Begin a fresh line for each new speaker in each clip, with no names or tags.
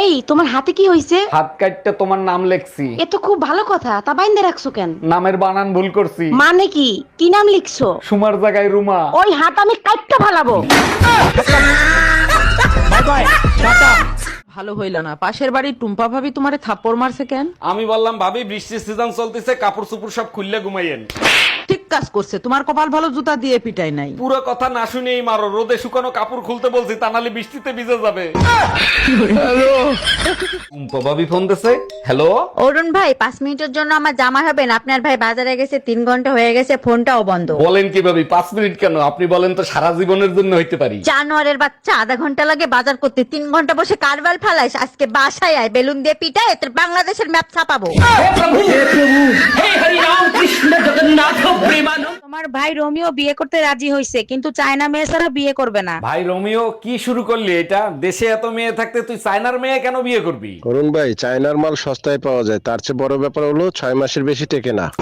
এই তোমার হাতে কি হইছে?
হাত কাটতে তোমার নাম লেখছি।
এ তো খুব ভালো কথা তা বাইন্দে রাখছো কেন?
নামের বানান ভুল করছি।
মানে কি? কি নাম লিখছো?
সুমার জায়গায় রুমা।
ওই হাত আমি কাটতে ফালাবো
ভালো হইল না। পাশের বাড়ির টুম্পা ভাবি তোমারে থাপ্পড় মারছে কেন?
আমি বললাম ভাবি বৃষ্টির সিজন চলতেছে কাপড় চুপুর সব খুললে ঘুমাইয়েন।
ঠিক কাজ করছে তোমার কপাল ভালো জুতা দিয়ে পিটাই নাই।
পুরো কথা না শুনেই মারো রোদে শুকানো কাপড় খুলতে বলছি তা নাহলে বৃষ্টিতে ভিজে যাবে। টুম্পা ভাবি ফোন দিছে হ্যালো
অরুণ ভাই পাঁচ মিনিটের জন্য আমার জামা হবেন আপনার ভাই বাজারে গেছে তিন ঘণ্টা হয়ে গেছে ফোনটাও বন্ধ।
বলেন কি ভাবি পাঁচ মিনিট কেন? আপনি বলেন তো সারা জীবনের জন্য হইতে পারি।
জানোয়ারের বাচ্চা আধা ঘণ্টা লাগে বাজার করতে তিন ঘণ্টা বসে কারবার ফেলাইস আজকে বাসায় আয় বেলুন দিয়ে পিটায় তোর বাংলাদেশের ম্যাপ ছাপাবো।
তোমার ভাই রোমিও বিয়ে করতে রাজি হইছে কিন্তু চায়না মেয়ে ছাড়া বিয়ে করবে না।
ভাই রোমিও কি শুরু করলি এটা? দেশে এত মেয়ে থাকতে তুই চায়নার মেয়ে কেন বিয়ে করবি?
করুন ভাই চায়নার মাল সস্তায় পাওয়া যায় তার চেয়ে বড় ব্যাপার হলো ছয় মাসের বেশি টেকে না।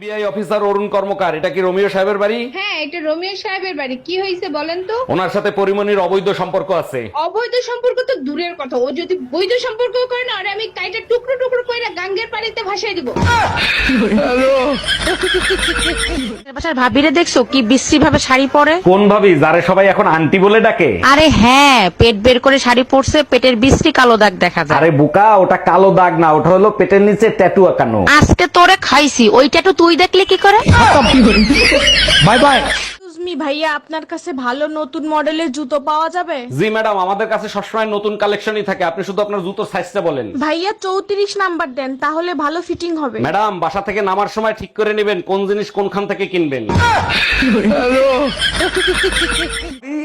সিবিআই অফিসার অরুণ কর্মকার এটা কি রোমিও সাহেবের বাড়ি?
হ্যাঁ এটা রোমিও সাহেবের বাড়ি। কি হয়েছে বলেন তো?
ওনার সাথে পরিমণির অবৈধ সম্পর্ক আছে।
অবৈধ সম্পর্ক তো দূরের কথা। ও যদি বৈধ সম্পর্ক করে না আরে আমি কাইটা টুকরো টুকরো করে গাঙ্গের পানিতে ভাসাই দিব।
বাসার ভাবিরে দেখছ কি বিশ্রী ভাবে শাড়ি পরে?
কোন ভাবি? যারে সবাই এখন আন্টি বলে ডাকে?
আরে হ্যাঁ পেট বের করে শাড়ি পরছে পেটের বিশ্রী কালো দাগ দেখা যায়।
আরে বুকা ওটা কালো দাগ না ওটা হলো পেটের নিচে ট্যাটু আঁকানো।
আজকে তোরে খাইছি ওই ট্যাটু তুই দেখলে কি করে?
Bye bye.
মি ভাইয়া আপনার কাছে ভালো নতুন মডেলের জুতো পাওয়া যাবে?
জি ম্যাডাম আমাদের কাছে সবসময় নতুন কালেকশনই থাকে। আপনি শুধু আপনার জুতোর সাইজটা বলেন।
ভাইয়া চৌত্রিশ নাম্বার দেন তাহলে ভালো ফিটিং হবে।
ম্যাডাম বাসা থেকে নামার সময় ঠিক করে নেবেন কোন জিনিস কোনখান থেকে কিনবেন।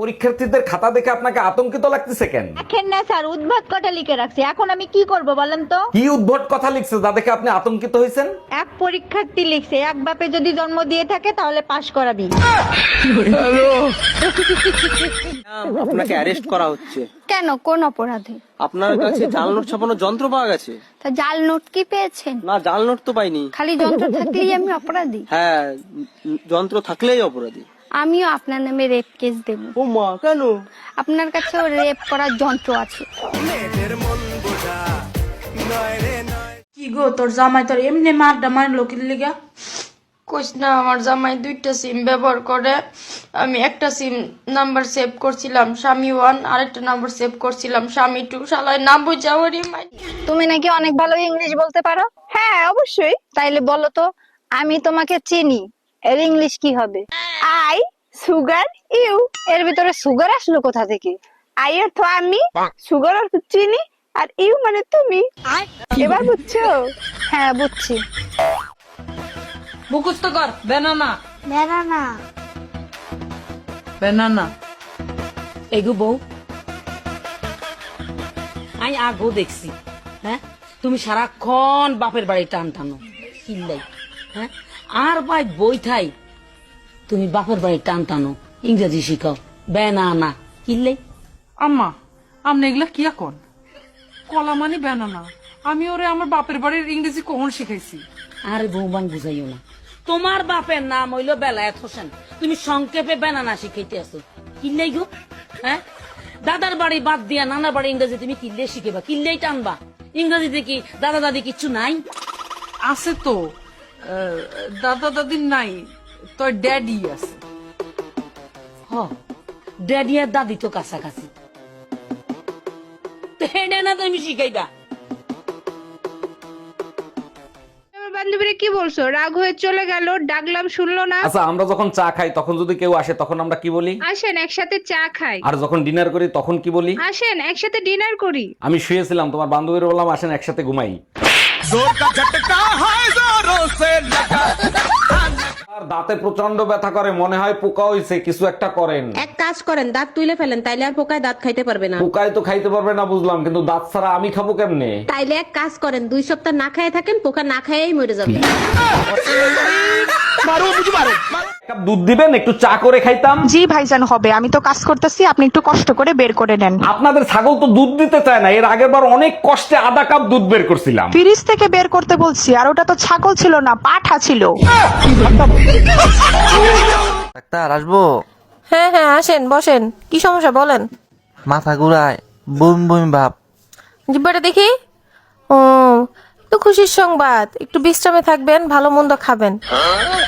পরীক্ষার্থীদের খাতা দেখে আপনাকে আতঙ্কিত লাগতেছে কেন?
দেখেন না স্যার উদ্ভাত কটা লিখে রাখছি। এখন আমি কি করব বলেন তো?
কি উদ্ভট কথা লিখছে যা দেখে আপনি আতঙ্কিত হয়েছেন?
এক পরীক্ষার্থী লিখছে এক বাপে যদি জন্ম দিয়ে থাকে তাহলে পাশ করাবি।
আপনাকে অ্যারেস্ট করা হচ্ছে।
কেন? কোন অপরাধে?
আপনার কাছে জাল নোট ছাপানোর যন্ত্র পাওয়া গেছে?
তা জাল নোট কি পেয়েছেন?
না জাল নোট তো পাইনি।
খালি যন্ত্র থাকলেই আমি অপরাধী?
হ্যাঁ যন্ত্র থাকলেই অপরাধী।
আমিও আপনার নামে রেপ কেস দেব।
ও মা কেন?
আপনার কাছেও রেপ করার যন্ত্র আছে।
কি গো তোর জামাই তোর এমনি কি লিগা?
কোচ না আমার জামাই দুইটা সিম ব্যবহার করে। আমি একটা সিম নাম্বার সেভ করছিলাম স্বামী ওয়ান আরেকটা নাম্বার সেভ করছিলাম স্বামী টু শালায় নাম বুঝাওয়ারই
তুমি নাকি অনেক ভালো ইংলিশ বলতে পারো? হ্যাঁ অবশ্যই। তাইলে বলো তো আমি তোমাকে চিনি এর ইংলিশ কি হবে? I sugar you. এর ভিতরে সুগার আসলো কোথা থেকে? আই অর্থ আমি সুগার অর্থ চিনি আর ইউ মানে তুমি। এবার বুঝছ? হ্যাঁ বুঝছি।
মুখস্থ কর বেনানা।
না
বেনানা। এগো বউ। আমি আগো দেখছি হ্যাঁ? তুমি সারাক্ষণ বাপের বাড়ি টান টানো কিনলাই হ্যাঁ? আর ভাই বই থাই তুমি বাপের বাড়ি টান টানো ইংরেজি শিখাও। বেনানা কিনলাই
আম্মা আপনি এগুলা কি এখন কলা মানে বেনানা। আমি ওরে আমার বাপের বাড়ির ইংরেজি কখন শিখাইছি।
আরে বৌবান বুঝাইও না। তোমার বাপের নাম হইল বেলায়েত হোসেন। তুমি সংক্ষেপে বেনানা শিখাইতে আসো কিনলেই গো? হ্যাঁ? দাদার বাড়ি বাদ দিয়া নানার বাড়ি ইংরেজি তুমি কিনলে শিখেবা কিনলেই টানবা। ইংরেজিতে কি দাদা দাদি কিচ্ছু নাই?
আছে তো। দাদা দাদির নাই। তোর ড্যাডি আছে।
হ ড্যাডি আর দাদি তো কাছাকাছি। হেডে না তুমি
বান্ধবীরা কি বলছো? রাগ হয়ে চলে গেল ডাকলাম শুনলো না।
আচ্ছা আমরা যখন চা খাই তখন যদি কেউ আসে তখন আমরা কি বলি?
আসেন একসাথে চা খাই।
আর যখন ডিনার করি তখন কি বলি?
আসেন একসাথে ডিনার করি।
আমি শুয়েছিলাম তোমার বান্ধবীর বললাম আসেন একসাথে ঘুমাই। আর দাঁতে প্রচণ্ড ব্যথা করে মনে হয় পোকা হইছে কিছু একটা করেন।
এক কাজ করেন দাঁত তুলে ফেলেন তাইলে আর পোকায় দাঁত খাইতে পারবে না।
পোকায় তো খাইতে পারবে না বুঝলাম কিন্তু দাঁত ছাড়া আমি খাব কেমনে?
তাইলে এক কাজ করেন দুই সপ্তাহ না খাইয়ে থাকেন পোকা না খাইয়েই মরে যাবে
কাপ দুধ দিবেন একটু চা করে খাইতাম।
জি ভাইজান হবে। আমি তো কাজ করতেছি আপনি একটু কষ্ট করে বের করে নেন।
আপনাদের ছাগল তো দুধ দিতে চায় না এর আগের বার অনেক কষ্টে আধা কাপ দুধ বের করছিলাম।
ফ্রিজ থেকে বের করতে বলছি আর ওটা তো ছাগল ছিল না পাঠা ছিল।
ডাক্তার আসব?
হ্যাঁ হ্যাঁ আসেন বসেন। কি সমস্যা বলেন।
মাথা ঘুরায় বমি বমি ভাব।
জিব্বাটা দেখি? ও তো খুশির সংবাদ। একটু বিশ্রামে থাকবেন ভালো মন্দ খাবেন।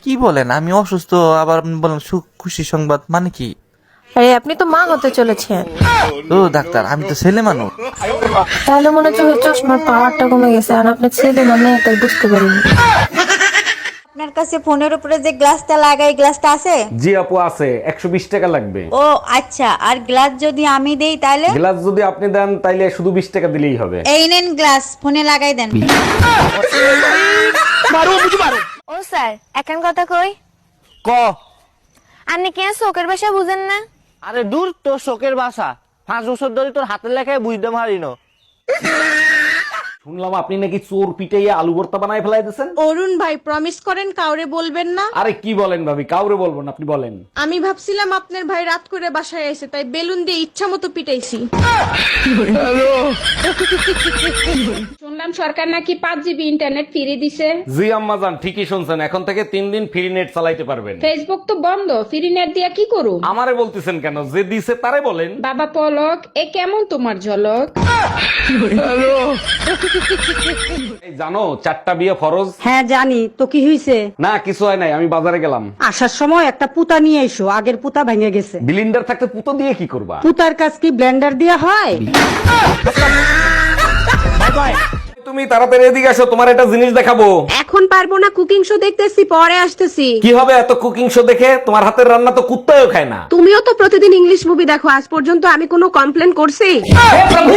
কি বলেন? আমি অসুস্থ আবার আপনি বলেন সুখ খুশি সংবাদ মানে কি?
আরে আপনি তো মা হতে চলেছেন।
ও ডাক্তার আমি তো ছেলে মানুষ।
তাহলে মনে হচ্ছে চশমার পাওয়ারটা কমে গেছে আর আপনার ছেলে মানে তাই বুঝতে পারিনি।
আপনার কাছে ফোনের উপরে যে গ্লাসটা লাগাই গ্লাসটা আছে?
জি আপু আছে। একশো বিশ টাকা লাগবে।
ও আচ্ছা। আর গ্লাস যদি আমি দেই তাহলে?
গ্লাস যদি আপনি দেন তাইলে শুধু বিশ টাকা দিলেই হবে।
এই নেন গ্লাস ফোনে লাগাই দেন। মারো মুঝে মারো।
ও স্যার এখন কথা কই?
ক।
আপনি কি চোখের ভাষা বুঝেন না?
আরে দূর তোর শোকের বাসা পাঁচ বছর ধরে তোর হাতের লেখায় বুঝতে পারি না
শুনলাম আপনি নাকি চোর পিটাইয়া আলু ভর্তা বানায় ফেলাই দিয়েছেন
অরুণ ভাই প্রমিস করেন কাউরে বলবেন না।
আরে কি বলেন ভাবি কাউরে বলব না আপনি বলেন।
আমি ভাবছিলাম আপনার ভাই রাত করে বাসায় এসে তাই বেলুন দিয়ে ইচ্ছা মতো পিটাইছি। শুনলাম সরকার নাকি পাঁচ জিবি ইন্টারনেট ফিরে দিছে।
জি আম্মাজান ঠিকই শুনছেন এখন থেকে তিন দিন ফ্রি নেট চালাইতে পারবেন।
ফেসবুক তো বন্ধ ফ্রি নেট দিয়া কি করু
আমারে বলতেছেন কেন যে দিছে তারে বলেন।
বাবা পলক এ কেমন তোমার ঝলক?
এই জানো চারটা বিয়ে ফরজ?
হ্যাঁ জানি। তো কি হয়েছে
না কিছু হয় নাই আমি বাজারে গেলাম।
আসার সময় একটা পুতা নিয়ে এসো আগের পুতা ভেঙে গেছে।
বিলিন্ডার থাকতে পুতো দিয়ে কি করবা?
পুতার কাজ কি ব্লেন্ডার দিয়ে হয়?
তুমি তাড়াতাড়ি এদিকে আসো তোমার একটা জিনিস দেখাবো।
এখন পারব না কুকিং শো দেখতেছি পরে আসতেছি।
কি হবে এত কুকিং শো দেখে? তোমার হাতের রান্না তো কুত্তাও খায় না।
তুমিও তো প্রতিদিন ইংলিশ মুভি দেখো আজ পর্যন্ত আমি কোনো কমপ্লেন করছি?
আমি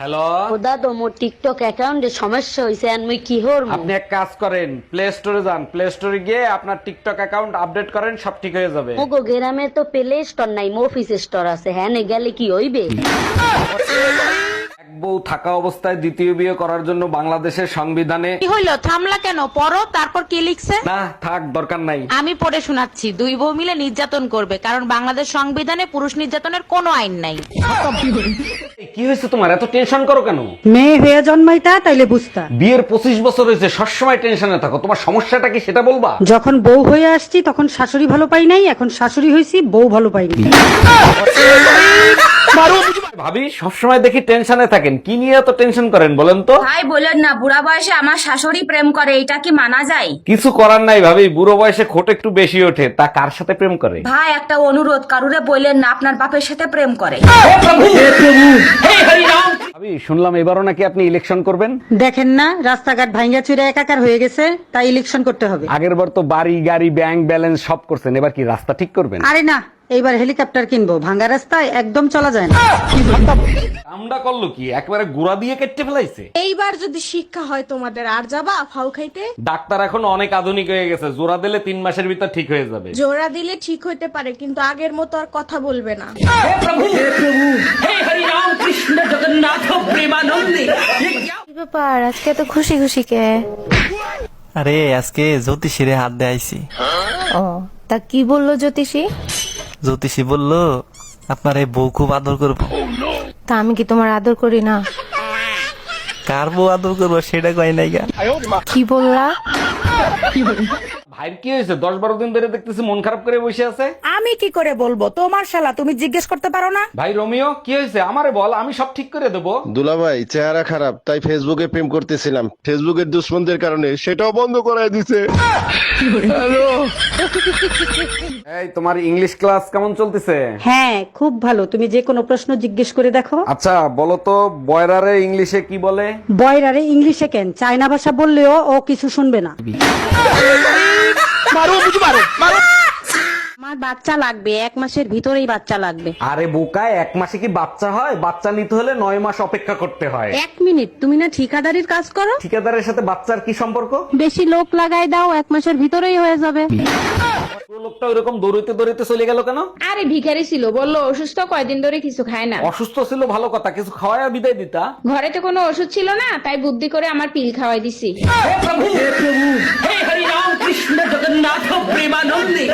হ্যালো?
দাদা মোর টিকটক অ্যাকাউন্টে সমস্যা হয়েছে আর মুই কি হর
আপনি এক কাজ করেন প্লে স্টোরে যান। প্লে স্টোরে গিয়ে আপনার টিকটক অ্যাকাউন্ট আপডেট করেন সব ঠিক হয়ে যাবে।
মোগো গ্রামে তো প্লে স্টোর নাই মফিস স্টোর আছে। হ্যাঁ গেলে কি হইবে?
এক বউ থাকা অবস্থায় দ্বিতীয় বিয়ে করার জন্য বাংলাদেশের সংবিধানে
কি হইল? থামলা কেন? পড়ো তারপর কি লিখছে?
না থাক দরকার নাই।
আমি পড়ে শোনাচ্ছি। দুই বউ মিলে নির্যাতন করবে কারণ বাংলাদেশ সংবিধানে পুরুষ নির্যাতনের কোনো আইন নাই।
এই, কি হয়েছে তোমার? এত টেনশন করো কেন?
মেয়ে হয়ে জন্মাইতা তাইলে বুঝতা।
বিয়ের পঁচিশ বছর হয়েছে সবসময় টেনশনে থাকো। তোমার সমস্যাটা কি সেটা বলবা?
যখন বউ হয়ে আসছি তখন শাশুড়ি ভালো পাই নাই এখন শাশুড়ি হয়েছি বউ ভালো পাইনি
ভাবি সবসময় দেখি টেনশনে থাকেন। কি নিয়ে এত টেনশন করেন বলেন তো?
ভাই বলেন না বুড়া বয়সে আমার শাশুড়ি প্রেম করে এটা কি মানা যায়?
কিছু করার নাই ভাবি বুড়ো বয়সে খোট একটু বেশি ওঠে তা কার সাথে প্রেম করে?
ভাই একটা অনুরোধ কারুরে বললেন না আপনার বাপের সাথে প্রেম করে।
ভাবি শুনলাম এবারও নাকি আপনি ইলেকশন করবেন?
দেখেন না রাস্তাঘাট ভাঙ্গা চুরে একাকার হয়ে গেছে তাই ইলেকশন করতে হবে।
আগের বার তো বাড়ি গাড়ি ব্যাংক ব্যালেন্স সব করছেন এবার কি রাস্তা ঠিক করবেন?
আরে না এইবার হেলিকপ্টার কিনবো। ভাঙ্গা রাস্তায় একদম চলা যায় না।
আমরা করল কি? একবারে গুড়া দিয়ে কেটে ফেলাইছে?
এইবার যদি শিক্ষা হয় তোমাদের আর যাবা ফাউ খাইতে?
ডাক্তার এখন অনেক আধুনিক হয়ে গেছে। জোড়া দিলে তিন মাসের ভিতর ঠিক হয়ে যাবে।
জোড়া দিলে ঠিক হইতে পারে কিন্তু আগের মতো আর কথা বলবে না।
ব্যাপার? আজকে তো খুশি খুশি কে?
আরে আজকে জ্যোতিষীরে হাত দেয়াইছি।
ও তা কি বলল জ্যোতিষী?
জ্যোতিষী বলল আপনার এই বউ খুব আদর করব।
তা আমি কি তোমার আদর করি না?
কার বউ আদর করব সেটা কয় নাই গা।
কি বললা?
ভাইয়ের কি হয়েছে? দশ বারো দিন ধরে দেখতেছি মন খারাপ করে বসে আছে।
আমি কি করে বলব? তোমার শালা তুমি জিজ্ঞেস করতে পারো না?
ভাই রোমিও কি হয়েছে? আমারে বল আমি সব ঠিক করে দেবো।
দুলাভাই চেহারা খারাপ তাই ফেসবুকে প্রেম করতেছিলাম। ফেসবুকের দুশ্মনদের কারণে সেটাও বন্ধ করাই দিছে।
এই তোমার ইংলিশ ক্লাস কেমন চলতেছে?
হ্যাঁ খুব ভালো। তুমি যে কোনো প্রশ্ন জিজ্ঞেস করে দেখো।
আচ্ছা বলো তো বয়রারে ইংলিশে কি বলে?
বয়রারে ইংলিশে কেন? চায়না ভাষা বললেও ও কিছু শুনবে না।
আমার বাচ্চা লাগবে এক মাসের ভিতরেই বাচ্চা লাগবে।
আরে বোকায় এক মাসে কি বাচ্চা হয়? বাচ্চা নিতে হলে নয় মাস অপেক্ষা করতে হয়।
এক মিনিট তুমি না ঠিকাদারির কাজ করো?
ঠিকাদারের সাথে বাচ্চার কি সম্পর্ক?
বেশি লোক লাগাই দাও এক মাসের ভিতরেই হয়ে যাবে।
লোকটা ওইরকম দৌড়িতে দৌড়িতে চলে গেল কেন?
আরে ভিখারি ছিল বলল অসুস্থ কয়দিন ধরে কিছু খায় না।
অসুস্থ ছিল ভালো কথা কিছু খাওয়ায় বিদায় দিতা?
ঘরে তো কোনো ওষুধ ছিল না তাই বুদ্ধি করে আমার পিল খাওয়াই দিছি। কৃষ্ণ জগন্নাথ প্রেমানন্দে।